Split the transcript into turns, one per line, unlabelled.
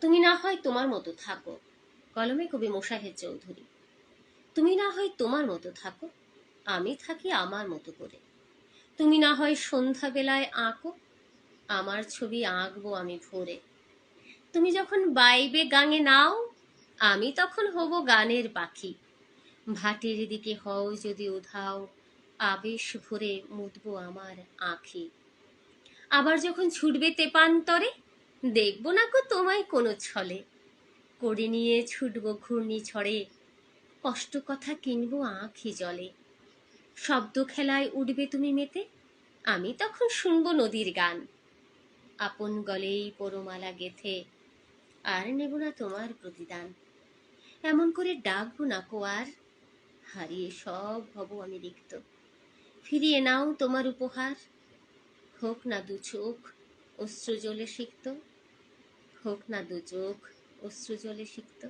তুমি না হয় তোমার মতো থাকো। কলমে কবি মোশাহেদ চৌধুরী। তুমি না হয় তোমার মতো থাকো, আমি থাকি আমার মতো করে। তুমি না হয় সন্ধ্যাবেলায় আঁকো, আমার ছবি আঁকবো আমি ভোরে। তুমি যখন বাইবে গাঙে নাও, আমি তখন হব গানের পাখি। ভাটির দিকে হও যদি উধাও, আবেশ ভরে মুদবো আমার আঁখি। আবার যখন ছুটবে তেপান্তরে দেখব না কো তোমায় কোনো ছলে। করে নিয়ে ছুটবো ঘূর্ণি ছড়ে কষ্ট কথা কিনবো আঁখি জলে। শব্দ খেলায় উঠবে তুমি মেতে, আমি তখন শুনব নদীর গান। আপন গলেই পরমালা গেথে, আর নেব না তোমার প্রতিদান। এমন করে ডাকবো না কো আর, হারিয়ে সব হব আমি রিক্ত ফিরিয়ে নাও তোমার উপহার, হোক না দু চোখ অশ্রু জলে সিক্ত হোক না দু চোখ অশ্রু জলে সিক্ত।